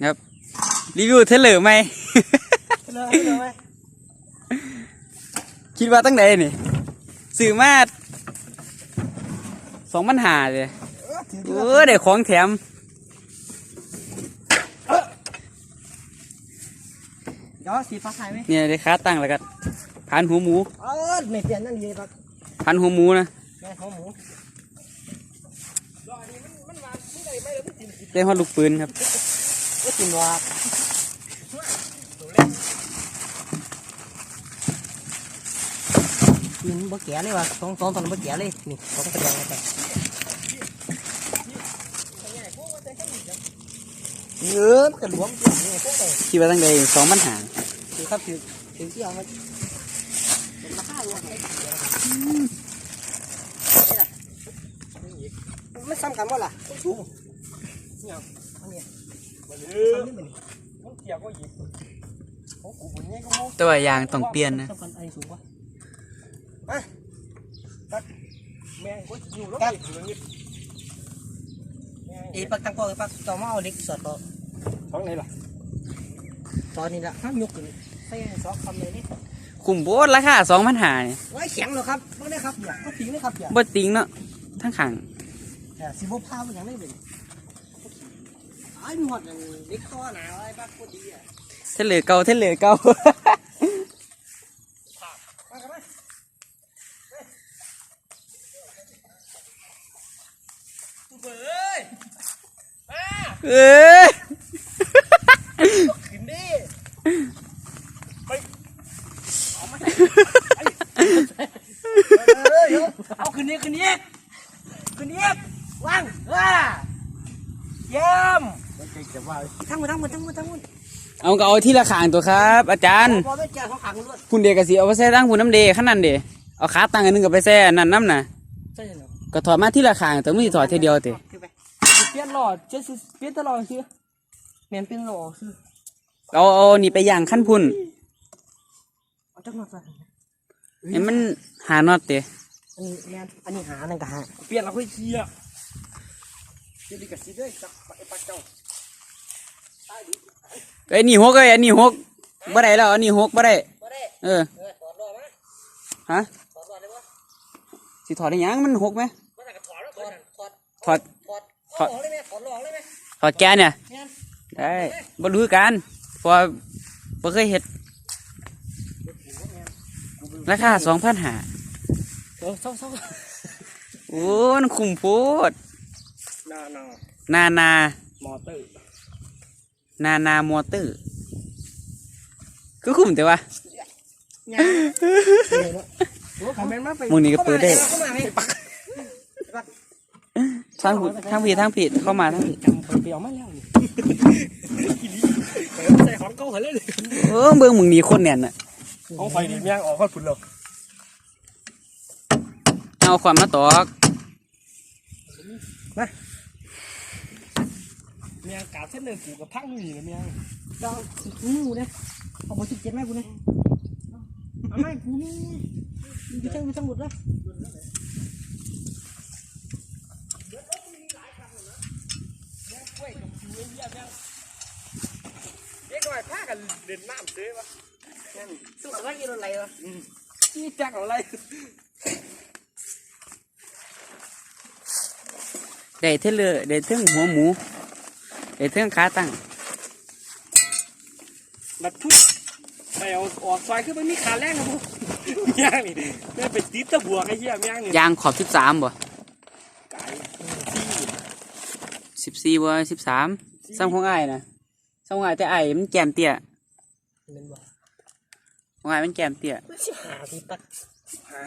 ครับ รีวิวเทเลอร์ไหมเลยเลยไหมคิดว่าตั้งใดนี่ซื้อมาสองปัญหาเลยถือเออได้ของแถมเดี๋ยวสีฟ้าขายไหมเนี่ยได้ค้าตั้งแล้วก็พันหัวหมูเออไม่เปลี่ยนนั่นดีครับพันหัวหมูนะแม่ของหมูได้ฮอดลูกปืนครับ ก็กินว่ากินบะแก่เลยว่ะสองสองตอนบะแก่เลยนี่สองกระเดีย ตั้งใดสองปัญหาถือครับถือถือที่เอามาเป็นราคาอยู่ไหนไม่ซ้ำกันว่าล่ะถูกเนี่ยอันนี้มันนี่มันมันเกี่ยวก็หยิบของกูคนนี้ก็มุกแต่ว่ายางต้องเปลี่ยนนะซ้ำกันอันนี้สูงกว่าแม่งก็อยู่แล้วหยิบอยู่นี่เอ้ปักตังโกปักต่อมาเอาเล็กสอดต่อท้องไหนล่ะตอนนี้ละห้ามยกขึ้นใส่สองคำเลยนี่คุ้มโบดราคาสองปัญหาเนี่ยไว้แข็งเหรอครับไม่ได้ครับอย่าก็ทิ้งเลยครับอย่าบ่ติงเนาะทั้งขังแต่สิบพามันยังได้เป็น ไอ้หมดอย่างเล็กตัวหนาวไอ้ปักก็ดีอะเทเลอร์เก่าเทเลอร์เก่าเอ้ย ขึ้นดิ เอาขึ้นนี้ขึ้นนี้ขึ้นนี้วางว้าเยี่ยม จะว่า ทั้งหมดทั้งหมดทั้งหมดทั้งหมด เอาก็เอาที่ละขางตัวครับ อาจารย์พอไม่เจอของขังรวดคุณเด็กกสิเอาไปแซ่ตั้งคุณน้ำเดขนาดเดเอาขาตั้งอันหนึงกับไปแซ่อันนั่นน้ำน่ะใช่เหรอก็ถอดมาที่ละขางแต่ไม่ได้ถอดทีเดียวเตะขึ้นไปเปลี่ยนหลอดจะเปลี่ยนตลอดคือเปลี่ยนเป็นหลอดคือเอาเอานี่ไปย่างขั้นพุ่นเอาจังหวัดอะไรเห็นมันหาน็อตเตะอันนี้แมนอันนี้หาหนึ่งกับหาเปลี่ยนแล้วค่อยเคลียร์เดี๋ยวดีกับสิด้วยจับไอ้ปลาเจ้า ไอ้ยนี่หกเอ้ยอันนี้หกบ่ได้แล้วอันนี้หกบ่ได้บ่ได้เออเออถอดหลอดมาฮะถอดหลอดได้ปะสิถอดได้หยังมันหกไหมบ่ได้ก็ถอดแล้วถอดถอดถอดถอดถอดถอดเลยไหมถอดหลอดเลยไหมถอดแกนเนี่ยแมนได้บ่รู้กันเพราะว่าบ่เคยเฮ็ดราคาสองพันหาเออเศร้าเศร้าโอ้มันคุ้มโพดนานอนานา มอเตอร์ นานามอเตอร์คือคุ้มแต่ว่าเนี่ยเนี่ยเนอะโอ้คอมเมนต์มาไปมึงนี่ก็เปิดได้เข้ามาไหมทางผิดทางผิดทางผิดเข้ามาทางผิดจำคนเดียวมาแล้วนี่ใส่ของเก่าเหรอเลยเออเบิ่งมึงนี่คนแน่นน่ะของไฟนี่แม่งออกข้อฝุ่นแล้วเอาความมาตอก แม่งกาบเส้นเดินกูกับพังนี่เลยแม่งดาวงูเนี่ยเอาบทสิบเจ็ดแม่กูเนี่ยเอาไม่กูนี่อยู่ทั้งอยู่ทั้งหมดเลยเด็กหน่อยพากันเล่นน้ำเสือวะสุดท้ายกินอะไรวะนี่จักอะไรได้เทเลอร์ได้เทิงหัวหมู ได้เทิงขาตั้งบัดทุกไปเอาออกซอยคือมันมีขาแรงนะพวกย่างนี่แม่งไปติดตะบัวไอ้เหี้ยย่างนี่ยางขอบสิบสามบ่ไก่สิบสี่บ่สิบสามซ้ำของอ้ายนะซ้ำของอ้ายแต่อ้ายมันแกมเตี้ยเป็นบ่ของอ้ายมันแกมเตี้ยสิหาที่ตักหา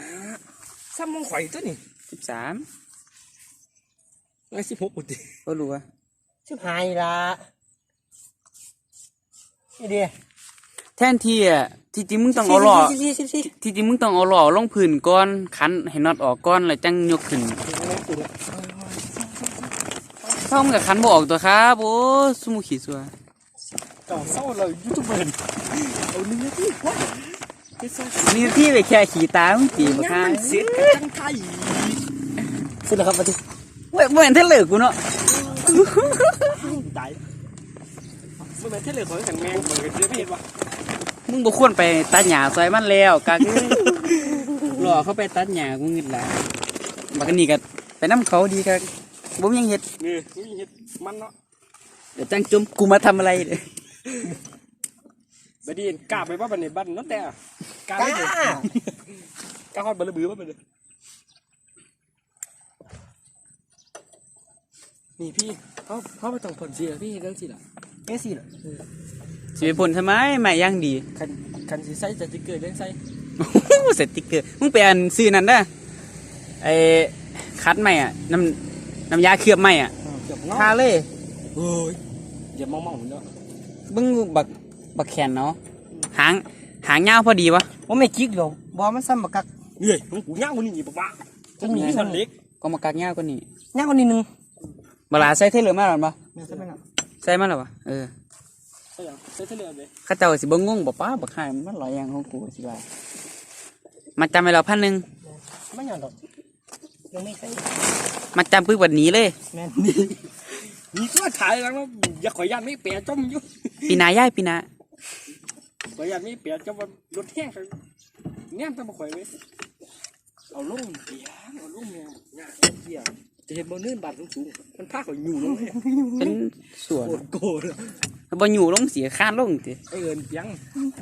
ซ้ำมองข่อยตัวนี่สิบสามไอ้สิบหกอุดิก็รู้ว่า สิหายละนี่ดีแทนที่อะที่จริงมึงต้องเอาล้อสิบสี่สิบสี่ที่จริงมึงต้องเอาล้อลงพื้นก่อนคันให้น็อตออกก่อนแล้วจังยกขึ้นเท่ามึงกับคันบ่ออกตัวครับโอ้สมุขีสัวเก่าเศร้าเลยยูทูบเบอร์เอาเนื้อที่วะที่เศร้ามีที่ไปแค่ขี่ตามึงตีบ่ค้าเสียกันจังไทยสุดแล้วครับมาดิเว้ยบ่เห็นเทเลอร์กูเนาะ ตายเมันเป็นเทเลอร์ของขันแมงเหมือนกันเสียไม่เห็นวะมึงบ่ควรไปตัดหญ้าซอยมันแล้วกักเอ้ยรอเขาไปตัดหญ้ากูงึดหลายบักอันนี้ก็ไปนํเขาดีกักบ่มีหยังเฮ็ดนี่นี่เห็ดมันเนาะเดี๋ยวจังจุ่มกูมาทำอะไรเด้อบัดนี้กล้าไปว่าบันนี้บันนั่นแต่กล้าก้าเลยกล้าฮอดบันระบือว่าบันเลย นี่พี่เขาเขาไปต้องผลเสียพี่เรื่องสิล่ะเอ้สิเหรอสิไปพ่นทำไมไม่ย่างดี คันคันสีใส่จะจะเกิดเรื่องใส่สติ๊กเกอร์มึงไปอ่านซื้อนั่นเด้อไอ้คัดใหม่อะน้ำน้ำยาเคลือบใหม่อะเกือบเงาทาเลยเฮ้ยอย่ามองมองมันเนาะมึงบักบักแขนเนาะหางหางยาวพอดีวะว่าไม่จิกหรอกบอมันซ้ำบักกักเฮ้ยมึงกูย่างกูนี่บอกว่าจะมีมันเล็กก็มากักยาวกว่านี้ย่างคนนี้หนึ่ง เวลาใส่เทเลอร์มาหรอปะแม่ใช่ไหมล่ะใส่มาหรอปะเออใช่ยังใช่เทเลอร์เลยเข้าเจ้าสิบ่งงบ่ป้าบักหายมันหลายอย่างของกูสิว่ามาจำไปแล้วพันหนึ่งไม่หย่อนดอกยังไม่ใช่มาจำปึ๊บวันนี้เลยแม่นมีตัวถ่ายแล้วนะอย่าขอยยันไม่เปียจมอยู่ปีหนาย่ายปีหนาขอยยันไม่เปียจมว่ารถแห้งกันเนี่ยต้องมาข่อยไว้เอาลุ่มเปียเอาลุ่มเนี่ยงาเปีย จะเห็นบนเนื่นบาดสูงๆมันพาข่อยอยู่ลงเลยเป็นสวนโกรธโกรธบ่อยู่ลงเสียข้านลงติไอเอิญยัง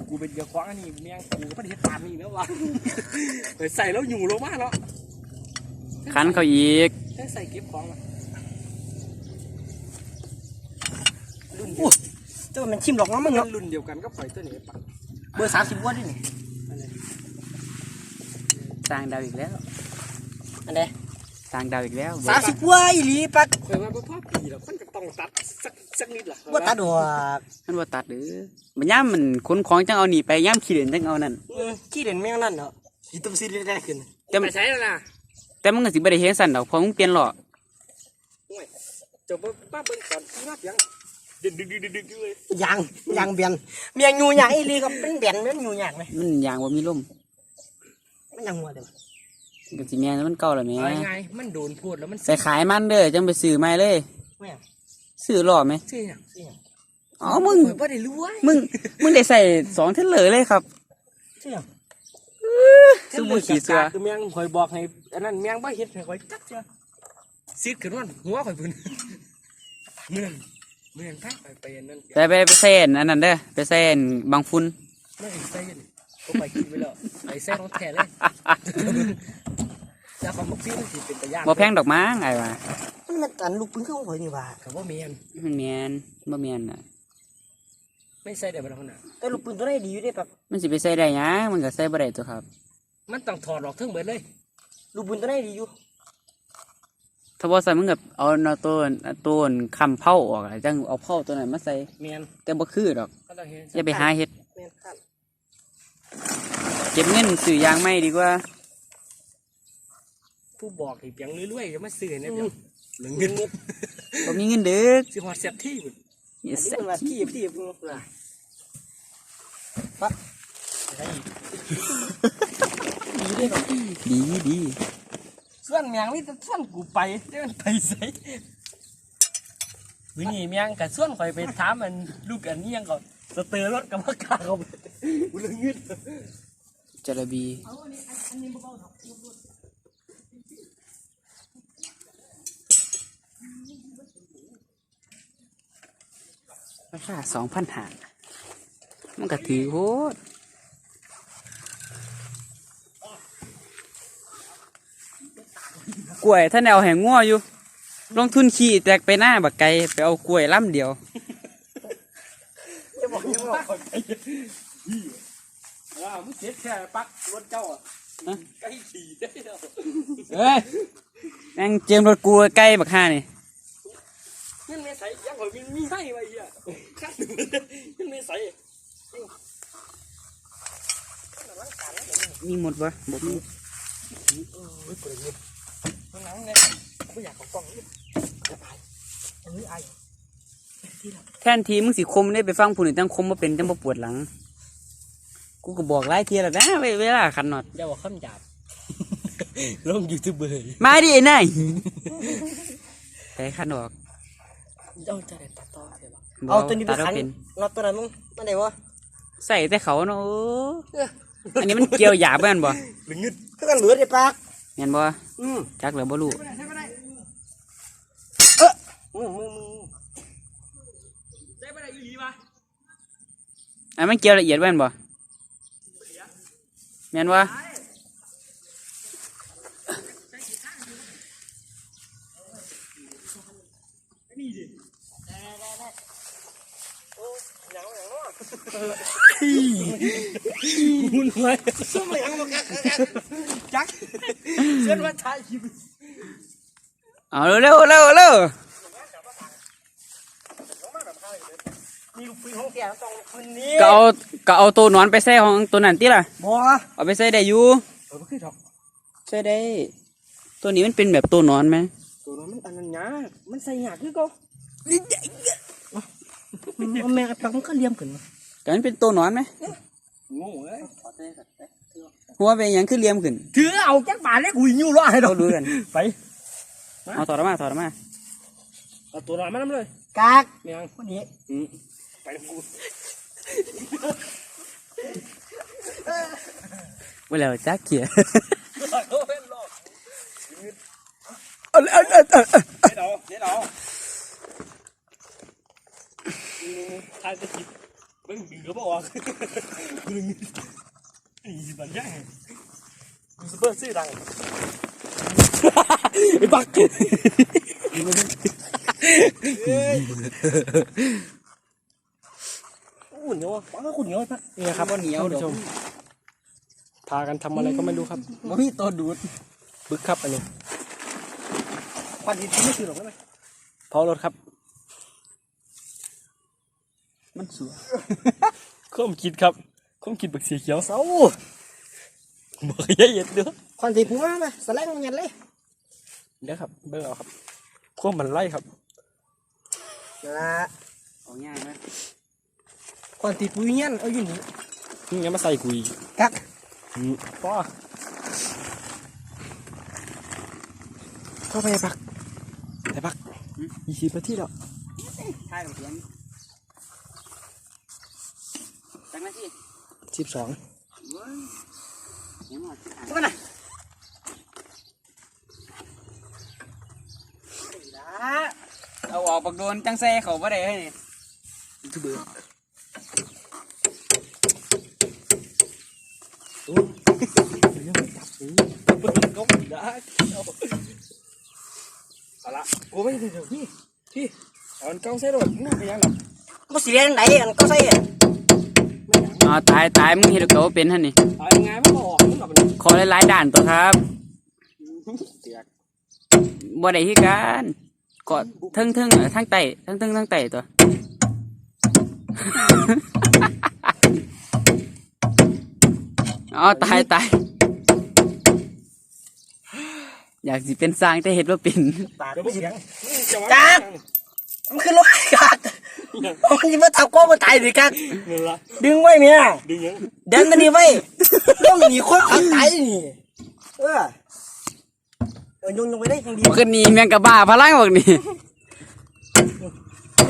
กูเป็นเจ้าของอันนี้เมียงกูก็ประเทศปานนี่แล้ววะไปใส่แล้วอยู่ลงมาเนาะคันเขาอีกได้ใส่เก็บของมารุ่นโอ้เจ้ามันชิมหลอกน้องมึงเดียวเนาะรุ่นเดียวกันก็ปล่อยตัวนี้ปักเบอร์สามสิบวัตต์นี่สร้างดาวอีกแล้วอันใด สร้างดาวอีกแล้วสามสิบวัตต์อีหลีปักเคยมาเพื่อพ่อปีแล้วคนก็ต้องตัดสักสักนิดล่ะว่าตัดดอกมันบ่ตัดหรือมันย่ามมันขนของจังเอานี่ไปย่ามขี้เด่นจังเอานั่นเออขี้เด่นแม่งนั่นเนาะขี้ตุ้มซีได้ขึ้นแต่ไปใช้แล้วนะแต่มึงก็สิบ่ได้เห็นสั่นดอกเพราะมึงเปลี่ยนหล่อจะป้าเบิ้งก่อนที่นับยังดึกดึกดึกดึกเลยยางยางเบียนเมียงอยู่ยางอีหลีก็เป็นเบียนแม่นอยู่ยางไหมมันยางบ่มีลมมันยังหัวเดียวมัน ก็สิแม่นมันเก่าแล้วแหม่เอาไงมันโดนพูดแล้วมันใส่ขายมันเด้อจังไปซื้อใหม่เลยแม่งซื้อหล่อไหมชื่ออย่างเสี่ยงอ๋อมึงว่าได้รู้ว่ามึง มึงได้ใส่สองเทเลอร์เลยครับเสี่ยงสู้มือขี่เสือ คือเมียงคอยบอกให้อันนั้นเมียงบ่เฮ็ดให้คอยจักเสือซีดขึ้นวันหัวคอยพื้นเมื่อนเมื่อนพักไปไปอันนั้นไปไปไปใส่อันอันนั้นเด้อไปใส่อันบางฟุ้นไม่ใส่นี่ ก็ไปกินไปแล้วไอ้ใส่รถแท้เลยแล้วความบอกพี่มันสิเป็นตะยานบ่แพงดอกมั้งไอ้ว่ามันมันตันลูกปืนเข้าหัวนี่ว่ากับว่าเมียนมันแม่นบ่แม่นน่ะไม่ใส่ได้บ่ล่ะคนน่ะแต่ลูกปืนตัวนี้ดีอยู่เด้ปักมันสิไปใส่ได้หยังมันก็ใส่บ่ได้ตัวครับ มันต้องถอดออกทั้งเบิดเลย ลูกปืนตัวนี้ดีอยู่ถ้าบ่ใส่มึงก็เอาเนาะตัวตัวคำเผาออกอะจังเอาเผาตัวนั้นมาใส่เมียนแต่บ่คือดอกก็ต้องเฮ็ดอย่าไปหาเฮ็ดแม่นคัน เก็บเงินซื้อยางใหม่ดีกว่า ผู้บอกให้เพียงเรื่อยๆจะมาซื้อเนี่ยเพียงเหลืองเงินบ่มีเงินเด้อสิฮอดเสียบที่พุ่นอย่าอันนี้ใส่มันว่าที่ที่มึงว่าปักอะไรอีกดีเด้ปักดีดีส่วนเมียงนี่จะส่วนกูไปเดี๋ยวมันไปใส่วินี่เมียงกับส่วนคอยไปถามมันลูกอันนี้ยังก่อนสเตอร์รถกับว่ากาเขาไป กูเลยเงินจระบีราคาสองพันหามันก็ถือโหดกล้วยท่านเอาแหงงัวอยู่ ลงทุนขี่แตกไปหน้าบักไก่ไปเอากล้วยล่ำเดียวจะบ อกยังบอกว้าวมึงเสียแค่ปักรถเจ้าอะฮะใกล้ขี่ได้แล้วเฮ้ยแม่งเจียมรถกูใกล้บักห้านี่เงินไม่ใส่ยังคอยมีมีให้ไว้เหี้ยขั้นหนึ่งเงินไม่ใส่มีหมดปะบ่มีมันหนังเนี่ยไม่อยากเขากล้องนี่อันนี้ไอ้แทนทีมึงสิคมได้ไปฟังผู้อื่นจังคมมาเป็นจังบ่ปวดหลัง กูก็บอกหลายเทียแล้วนะเวเวลาขันน็อตอย่าบอกคำหยาบลงยูทูบเบอร์มาดิไอ้นายแต่ขันออกเจ้าจะได้ตัดต่อใช่ปะเอาตัวนี้ไปตัดขันเป็นน็อตตัวนั้นมึงมันได้บ่ใส่แต่เขาเนาะเอออันนี้มันเกี่ยวหยาบแม่นบ่หรือเงึดคือกันเหลือได้ปากแม่นบ่อืมจักเหลือบ่รู้มึงมึงมึงอันมันเกี่ยวละเอียดแม่นบ่ แม่นบ่มุนไว้ซุ่มยังบ่กักจักเส้นว่าชายคิวเอาเร็วเร็วเร็ว นี่ลูกปืนของแกต้องปืนนี้ก็เอาก็เอาตัวนอนไปใส่ของตัวนั้นติล่ะ บ่เอาไปใส่ได้อยู่เออบ่คือดอกใส่ได้ ตัวนี้มันเป็นแบบตัวนอนไหมตัวนั้นมันอันนั้นยากมันใส่ยากคือเก่าเอาแม่งไอ้ปักมันก็เลี่ยมขึ้นมาแต่มันเป็นตัวนอนไหมโง่เอ้ยหัวเป็นหยังคือเหลี่ยมขึ้น ถือเอาจักบาทแล้วกูยิ้วรอให้ดอเรากดูกัน ไปเอาถอดออกมาถอดออกมาเอาตัวนั้นมานํเลยกากแม่งคนนี้อืม ไปนำกูไว้แล้วจักเขียโอ้ยรอเอาเอาเอาเอาเอาเดี๋ยวเดี๋ยวทายสกิปเบิ่งดึงก็บ่ออกดึงไอ้บันย่างกูซุปเปอร์ซื้อดังไอ้บัก ท่านเดี๋ยวผู้ชมพากันทำอะไรก็ไม่รู้ครับบ่มีตัวดูดบึกครับอันนี้ควันดินไม่ซื้อหรอกได้ไหมเผารถครับมันสวยข้อมคิดครับข้อมคิดบักสีเขียวเสาบอกอย่าเย็ดเด้อควันสีผัวมาสแลงมันยันเลยเดี๋ยวครับเบิ่งเอาครับข้อมมันไล่ครับนะเอาง่ายไหมควันสีปุ๋ยเงี้ยเอาอยู่นี่ นี่ยังมาใส่กุยกักอืมป้อเข้าไปไอ้บักไอ้บักยี่สิบนาทีแล้วใช่เสียงจังนาทีสิบสองเว้ยเสียงหมดก็น่ะเอาออกบักโดนจังแซ่เขาบ่ได้เฮ้ยนี่ทุเบอร์โอ้ยยังไม่จับซื้อเปิดก็ไม่ได้เอาเอาละโอ้ไม่เดี๋ยวพี่พี่เอาอันเก้าใส่รถมึงไปยังหรอมันสีแดงไหนอันก็ใส่อ๋อตายตายมึงเฮ็ดกับเขาเป็นหั่นนี่เอายังไงมันก็ออกมึงกับมันขอหลายๆด่านตัวครับเตียกบ่ได้คือกันก็เทั้งเทั้งๆทั้งไตทั้งเทั้งทั้งไตตัว อ๋อตายตายอยากสิเป็นสร้างแต่เฮ็ดบ่เป็นปากเดี๋ยวไม่มึงสิเสียงจะ จ้ามันคือรถกักมันจะมาทับก้อมาตายดิกักเงินละดึงไว้เนี่ยดึงยังเดินตัวนี้ไว้ต้องหนีคนขังตายนี่เออเออยงยงไปได้ยังดีบ่คือหนี่แม่งกะบ้าพลังบักนี่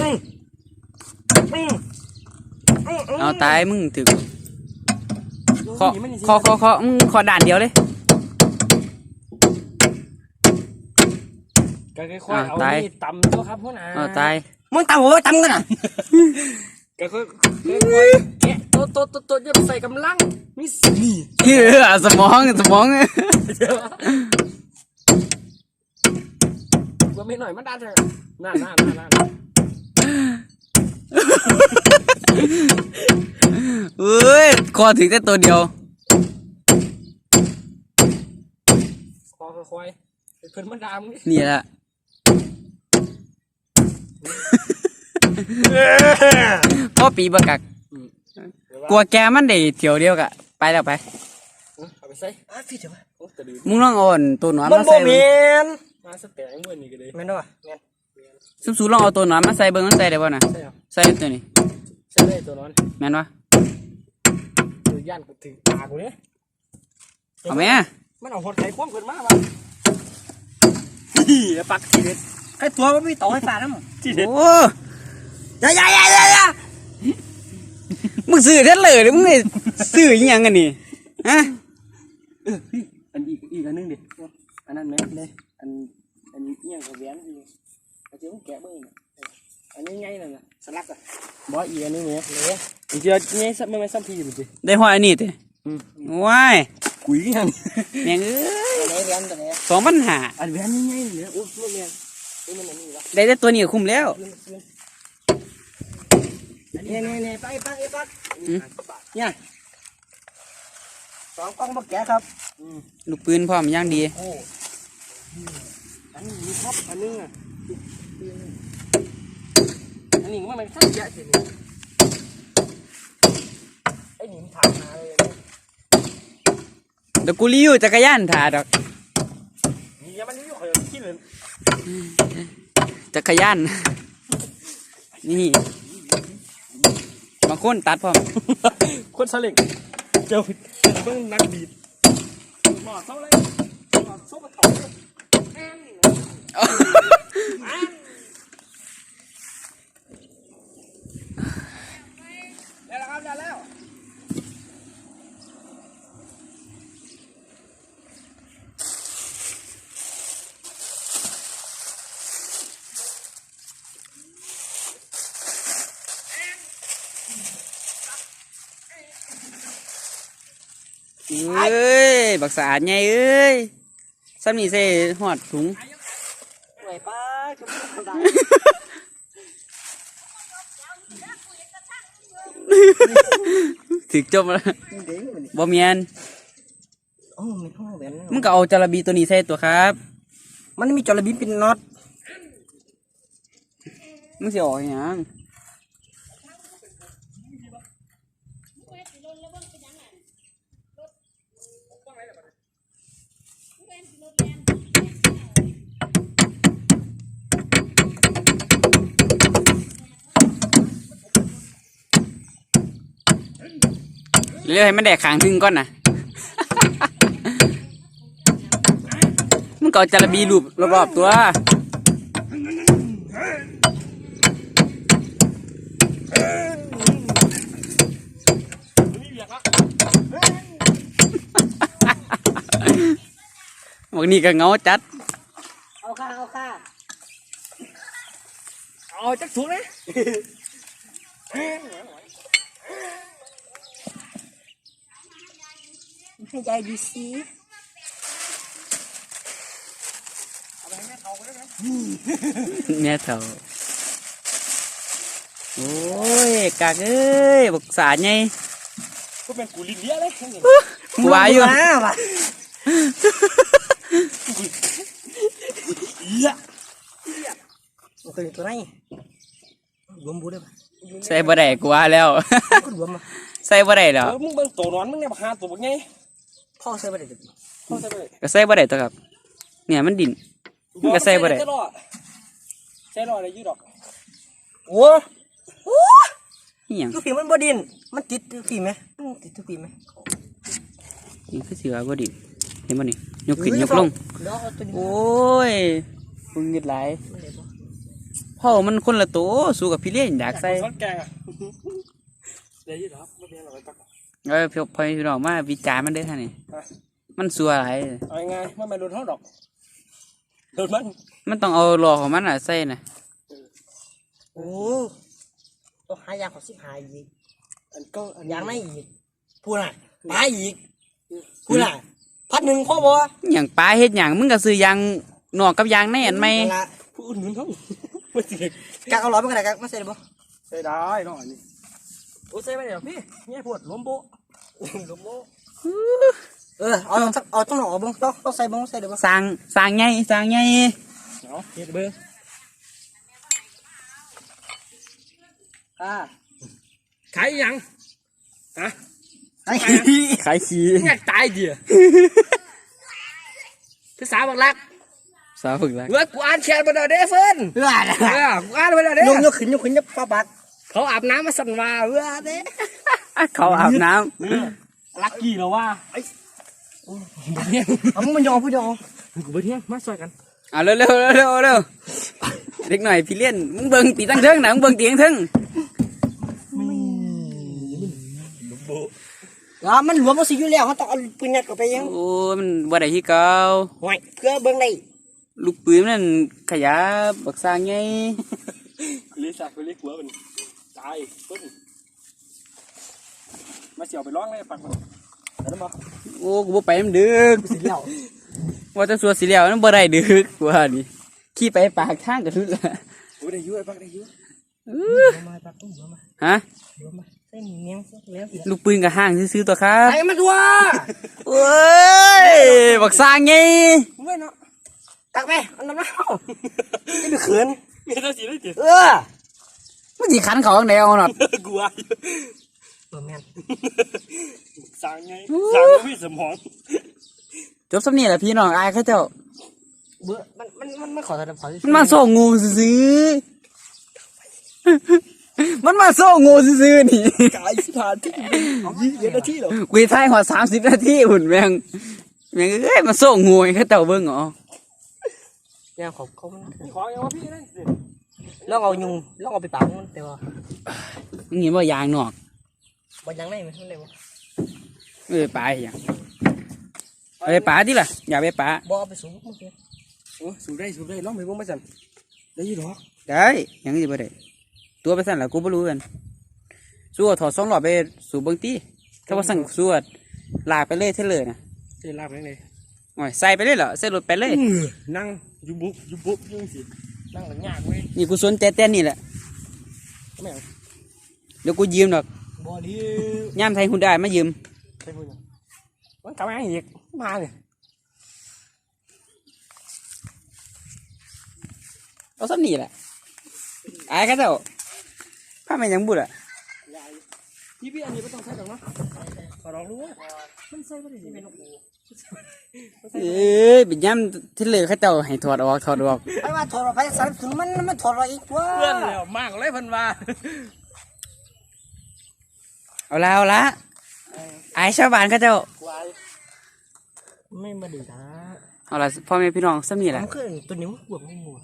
อืมอืมอืมอืมเอาตายมึงถึกขอหนีมันนี่สิขอขอขอมึงขอด่านเดียวเลย ก็ค่อยๆเอาอ่าตาย นี่ตำตัวครับพ่อหนาเอาตายมึงตามหัวตามกันอะก็ค่อยๆค่อยๆแกะตัวตัวตัวตัวอย่าไปใส่กำลังมีสีเออสมองสมองว่าไม่หน่อยมันดันเถอะนั่นนั่นนั่นนั่นเอ้ยขอถึงแต่ตัวเดียว คอค่อยๆเพิ่นมันดามนี่นี่แหละ พ่อปีบกักกลัวแกมันได้เที่ยวเดียวกะไปแล้วไปเอาไปใส่อะพี่เดี๋ยวโอ้ตะลืมมึงลองเอาอันตัวหนอนมันมาบ่ใส่แมเบิ่งนมาสแตงเมื่อนี้ก็เลยแมนด้วยแมนซุบซูลองเอาตัวหนอนมาใส่เบิ่งมันใส่ได้บ่น่ะใช่ครับใส่ตัวนี้ใช่ได้ตัวนั้นแม่นวะตัวย่านกูถึงตากูเนี่ยเอาแม่มันเอาหดไข่ควงเพิ่นมาว่ะนี่แล้วปักทีเด็ด ไอ้ตัวมันมีต่อไฟฟ้าน้ำทีเด็ดโอ้อย่าอย่าอย่าอย่าอย่ามึงซื้อเท่าเลยหรือมึงไอ้ซื้ออิหยังกันนี่ฮะเออพี่อันอีกอีกอันหนึงดิอันนั้นไหมเลยอันอันนี้เงี้ยกับแหวนพี่อาจจะต้องแกะเบิ้งน่ะเอออันนี้ไงนั่นน่ะสลักอะบออีกอันนึงเนี่ยเลยอีกเจอไงสักไม่ไม่ซ้ำพี่มันสิได้ห้อยอันนี้ติอืมว้ายกุยกันแม่งเอ้ยไหนแหวนตัวไหนสองปัญหาอันแหวนนี่ไงเนี่ยโอ้ยมันแหวนเอ้ยมัน อันนี้วะได้แต่ตัวนี้ก็คุ้มแล้วเนี่ยเนี่ยเนี่ยไปปักไอ้ปักอืมเนี่ยสองกล้องบักแกะครับลูกปืนพร้อมอย่างดีโอ้อันนี้มีท็อปอันนึงอะอันนี้มันมันสั้นเยอะสิเนี่ยไอ้หนิมถามมาเลยเนี่ยเดี๋ยวกูรีวิวจักรยานถ่าดอกนี่ยังมันอยู่ขอยคิดเลย จักรยาน นี่บางคนตัดพร้อมคนสลิงเจอเบิ่งนักบีดหมอเท่าไรหมอสู้กับเขาเลยได้แล้วครับได้แล้ว เอ้ย บักสะอาดไงเอ้ยซ้ำนี่ใส่หอดถุงไหวป้าก็ไม่ธรรมดาถึกจบแล้วเด้งมันบ่เมียนโอ้ไม่ห้องแหวนมึงก็เอาจาระบีตัวนี้ใส่ตัวครับ มันมีจระบีเป็นน็อตมึงสิออกอหย่าง เรียกให้มันแดกขางถึงก่อนนะมึงก็เอาจาระบีรูปรอบๆตัววันนี้ก็เหงาจัด เอาค่าเอาค่าเอาจักถุงเลย ให้ใจดีสิแม่เถ่าโอ้ยกากเอ้ยบักสาไงก็เป็นกูลินเลียเลยกูว่าอยู่นะว่ะเหี้ยโอเคตัวไหนรวมบูได้ปะใส่บ่ได้กูว่าแล้วก็รวมมาใส่บ่ได้แล้วเออมึงเบิ่งตัวนอนมึงเนี่ยบักหาตัวบักไง พ่อใส่ไปได้ดิเข้าใจไปเลยก็ใส่บ่ได้ตัวครับ เนี่ยมันดิ่นมึงก็ใส่บ่ได้ใส่รอดใส่รอดอะไรยืดดอกโอ้โอ้นี่หยังทุกฝีมันบ่ดิน มันติดทุกฝีไหมมันติดทุกฝีไหมนี่คือสิว่าบ่ดิ่นเห็นบ่นี่ยกขึ้นยกลงเดี๋ยวเอาตัวนี้โอ้ยมึงเงิดหลายพ่อมันคนละตัวสู้กับพี่เลี้ยงอยากใส่ซอสแกงอะเดี๋ยวยืดดอกไม่เป็นไรหรอกตัก เออพอพอพี่น้องมาวิจารณ์มันได้อท่านนี่มันสัวหลายเอาไงายๆไม่มาโดนเท่าดอกโดนมัน มันต้องเอาหลอของมันอะใส่น่ะโอ้ต้องหายาขอสิบหายอีกอันก็อันยางไม่อีกพูดน่ะตายอีกพูดน่ะพัดหนึ่งพ่อบ่อหย่างปลาเฮ็ดหยังมึงก็ซื้อยางนอกกับยางในอันไหมนั่นล่ะผู้อื่นเหมือนเขาไม่สิกักเอาร้อยไปกันไหนกักมาใส่ได้บ่ใส่ได้เนาะอันนี้ โอ้ใส่ไปเดี๋ยวพี่เนี่ยปวดล้มโบะล้มโบะเออเอาสักเอาต้องเอาบ่ต้องต้องใส่บ่ใส่ได้บ่สร้างสร้างใหญ่สร้างใหญ่เนาะเฮ็ดเบอร์อ่าขายยังฮะไอ้ขายขี้อยากตายเดียวภาษาบักลักสาวฝึกแล้วเมื่อกูอ่านแชทมาเด้อเด้เฟิร์นเออเออกูอ่านมาเด้อเด้ยกยกขึ้นยกขึ้นยกป้าปัด เขาอาบน้ำมาสั่นว่าเออเด้เขาอาบน้ลักกี้เหรอว่าไอ้เนี่ยเอามึงมันยอมผู้ยอมกูไปเที่ยงมาช่วยกันำเอาเร็วเร็วเร็วเร็วเด็กหน่อยพี่เลี้ยนมึงเบิ่งตีตั้งเทิงนะมึงเบิ่งตีตั้งเทิงอ่ามันหลวมมาสิอยู่แล้วเขาต้องเอาปืนยัดเข้าไปยังโอ้ยมันบ่ได้ที่เก่าห่วยเพื่อเบิ่งได้ลูกปืนนั่นขยะบักสร้างไงลิสักไปลิกหัวมันตายปึ๊บมาเสียวไปร้องเลยปักมันแล้วบ่โอ้กูบ่ไปมันดึกสิแล้วว่าจะสัวสิแล้วมันบ่ได้ดึกกว่านี่ขี่ไปปากทางกระทุดละโอ้ได้ยุ่ยปักได้ยุ่ยมาตัดตุ้มมาฮะมาใส่เงี้ยแล้วสิลูกปืนกับห้างซื้อๆตัวครับไอ้มาตัวโอ้ยบักสร้างไงเว้ยเนาะตักไปอันนั้นเอาไม่ไปเขินมีแต่สีได้จีเออ มันสิขันเขาข้างในเอาหน่อยกลัวเออแม่นสั่งไงสั่งก็มีสมองจบสำนี่แหละพี่น้องอายเขาเจ้าเบื่อมันมันมันมันขอแต่ขอมันมาโซ่งูซื้อๆมันมาโซ่งูซื้อๆนี่กายสิผ่านที่ยี่สิบนาทีหรอกุยท้ายหัวสามสิบนาทีหุ่นแมงแมงเอ้ยมาโซ่งูให้เขาเจ้าเบิ่งเหรอเนี่ยเขาเขามันขออย่างว่าพี่นั่น ลองเอายุงลองเอาไปปากมันแต่ว่ามึงเห็นว่ายางนอกบ่ยังได้ไหมมันได้บ่เอ้ยปลาอีหยังเอาไปปลาดิล่ะอย่าไปปลาบ่เอาไปสูบมันเสียโอ้สูบได้สูบได้ร้องไปบ้างมาสั่นได้ยี่หรอได้ยังสิบ่ได้ตัวไปสั่นแล้วกูบ่รู้กันสู้ถอดสองหลอดไปสู่เบิ่งตีถ้าว่าสั่งสู้ลากไปเลยเท่าเลยนะเจ๊ลาบยังไงโอ้ยใส่ไปเลยเหรอใส่รถไปเลยนั่งยุบุบยุบุบยุ่งสิ นั่งหลังยากเว้ยนี่กูสนใจเต้นนี่แหละแม่งเดี๋ยวกูยืมดอกบ่ดีย่ามไทยคุณได้มายืมใช่พูดยังมันกลับมาอีกมาเลยเอาสักนี่แหละอายเขาเจ้าพามายังบุดอะพี่พี่อันนี้ไม่ต้องใช้หรอกเนาะขอร้องรู้ว่ามันใส่ไม่ได้สิเป็นนกอู เอ้ยเป็นย่ำที่เหลือเขาเจ้าให้ถอดออกถอดออกไอ้ว่าถอดออกไปสารถึงมันมันถอดออกอีกตัวเพื่อนแล้วมากเลยพันว่าเอาละเอาละอายชาวบ้านเขาเจ้าไม่มาดึงตาเอาละพ่อแม่พี่น้องสักนี่แหละมันคือตัวนิ้วบวมไม่มัว